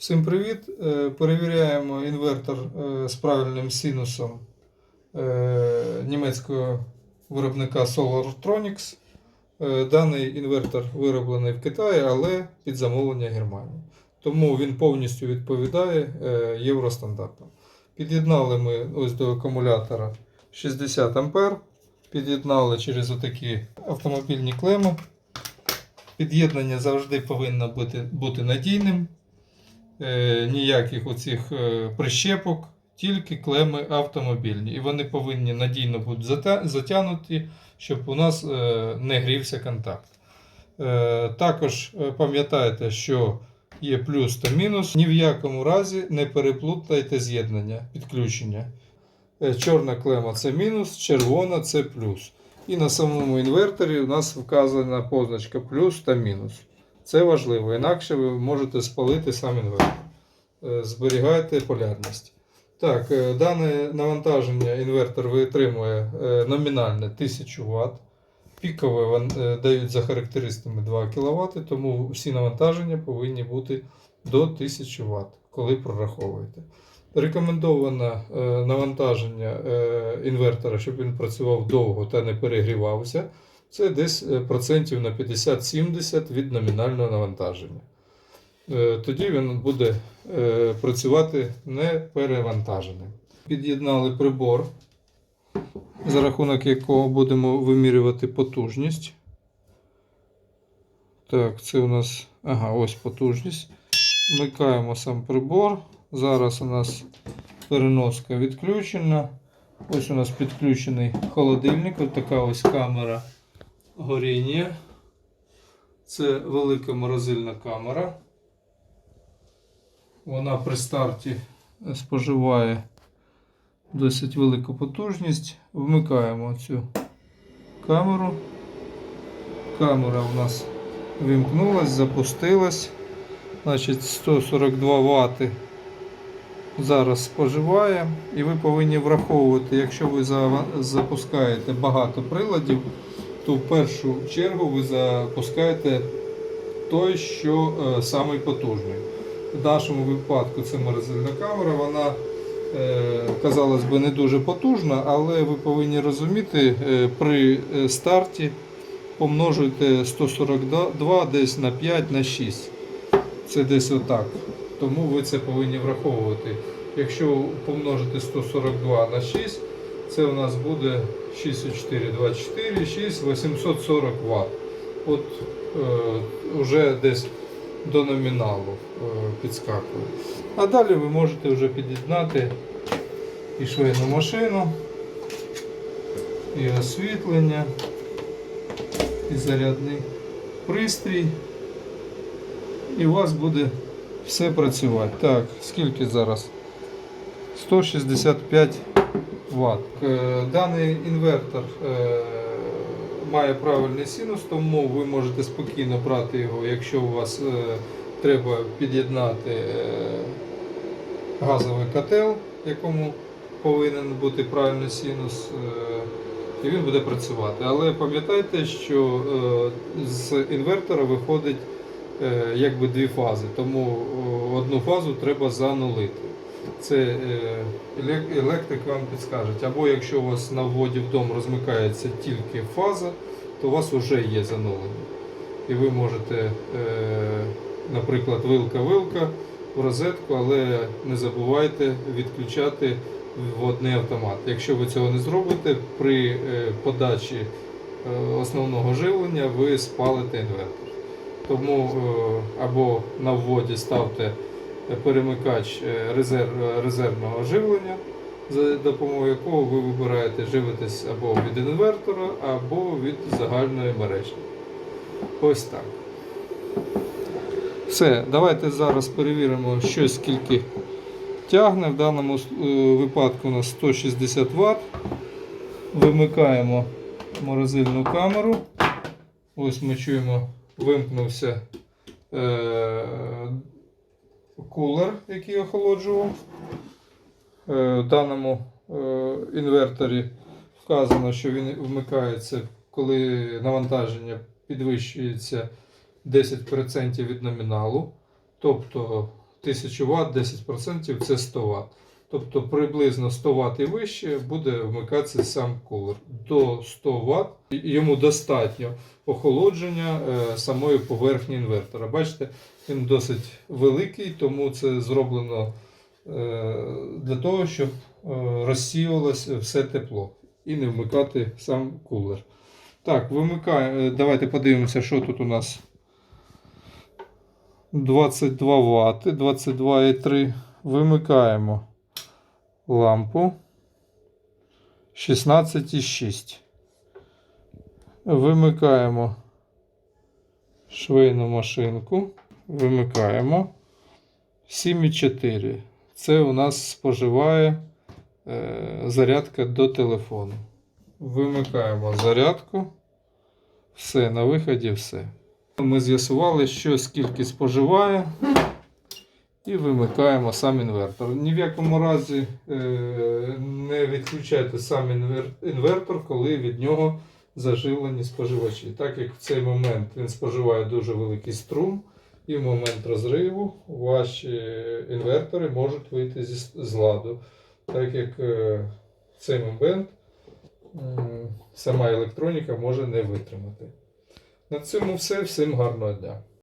Всім привіт! Е, Перевіряємо інвертор е, з правильним синусом е, німецького виробника SolarTronics. Даний інвертор вироблений в Китаї, але під замовлення Германії. Тому він повністю відповідає євростандартам. Під'єднали ми ось до акумулятора 60 А. Під'єднали через отакі автомобільні клеми. Під'єднання завжди повинно бути, бути надійним. Е, ніяких оцих е, прищепок, тільки клеми автомобільні. І вони повинні надійно бути затягнуті, щоб у нас е, не грівся контакт. Також пам'ятайте, що є плюс та мінус. Ні в якому разі не переплутайте з'єднання, підключення. Чорна клема це мінус, червона це плюс. І на самому інверторі у нас вказана позначка плюс та мінус. Це важливо, інакше ви можете спалити сам інвертор. Е, Зберігайте полярність. Так, е, дане навантаження інвертор витримує е, номінальне 1000 Вт. Пікове дають за характеристиками 2 кВт, тому всі навантаження повинні бути до 1000 Вт, коли прораховуєте. Рекомендоване навантаження інвертора, щоб він працював довго та не перегрівався, це десь е, процентів на 50-70 від номінального навантаження. Е, Тоді він буде е, працювати не перевантаженим. Під'єднали прибор, за рахунок якого будемо вимірювати потужність. Так, це у нас. Ага, ось потужність. Вмикаємо сам прибор. Зараз у нас переноска відключена. Ось у нас підключений холодильник. Ось така ось камера горіння. Це велика морозильна камера. Вона при старті споживає досить велику потужність. Вмикаємо цю камеру. Камера у нас вимкнулась, запустилась. Значить 142 Вт зараз споживає. І ви повинні враховувати, якщо ви запускаєте багато приладів, то в першу чергу ви запускаєте той, що е, самий потужний. В нашому випадку це морозильна камера, вона, е, казалось би, не дуже потужна, але ви повинні розуміти, е, при е, старті помножуйте 142 десь на 5 на 6. Це десь отак. Тому ви це повинні враховувати. Якщо помножити 142 на 6, це у нас буде 64, 24, 6, 840 Вт. От е, вже десь до номіналу е, підскакує. А далі ви можете вже під'єднати і швейну машину, і освітлення, і зарядний пристрій. І у вас буде все працювати. Так, скільки зараз? 165 Вт. Е, Даний інвертор е, має правильний синус, тому ви можете спокійно брати його, якщо у вас е, треба під'єднати газовий котел, якому повинен бути правильний синус, і він буде працювати. Але пам'ятайте, що з інвертора виходить якби дві фази, тому одну фазу треба занулити. Це е, електрик вам підскаже. Або якщо у вас на вводі в дом розмикається тільки фаза, то у вас вже є занулення. І ви можете, е, наприклад, вилка-вилка в розетку, але не забувайте відключати вводний автомат. Якщо ви цього не зробите, при е, подачі основного живлення ви спалите інвертор. Тому або на вводі ставте перемикач е, резерв, резервного живлення, за допомогою якого ви вибираєте живитись або від інвертора, або від загальної мережі. Ось так. Все, давайте зараз перевіримо, що скільки тягне. В даному е, випадку у нас 160 Вт. Вимикаємо морозильну камеру. Ось ми чуємо, вимкнувся е, кулер, який охолоджував. Е, В даному е, інверторі вказано, що він вмикається, коли навантаження підвищується 10% від номіналу. Тобто 1000 Вт, 10% це 100 Вт. Тобто приблизно 100 Вт і вище буде вмикатися сам кулер. До 100 Вт йому достатньо охолодження е, самої поверхні інвертора. Бачите, він досить великий, тому це зроблено е, для того, щоб е, розсіювалося все тепло і не вмикати сам кулер. Так, вимикаємо. Давайте подивимося, що тут у нас. 22 Вт, 22,3. Вимикаємо лампу. 16,6. Вимикаємо швейну машинку. Вимикаємо 7,4. Це у нас споживає е, зарядка до телефону. Вимикаємо зарядку. Все, на виході все. Ми з'ясували, що скільки споживає. І вимикаємо сам інвертор. Ні в якому разі е, не відключайте сам інвертор, коли від нього заживлені споживачі. Так як в цей момент він споживає дуже великий струм, і в момент розриву ваші інвертори можуть вийти з ладу. Так як е, в цей момент сама електроніка може не витримати. На цьому все. Всім гарного дня.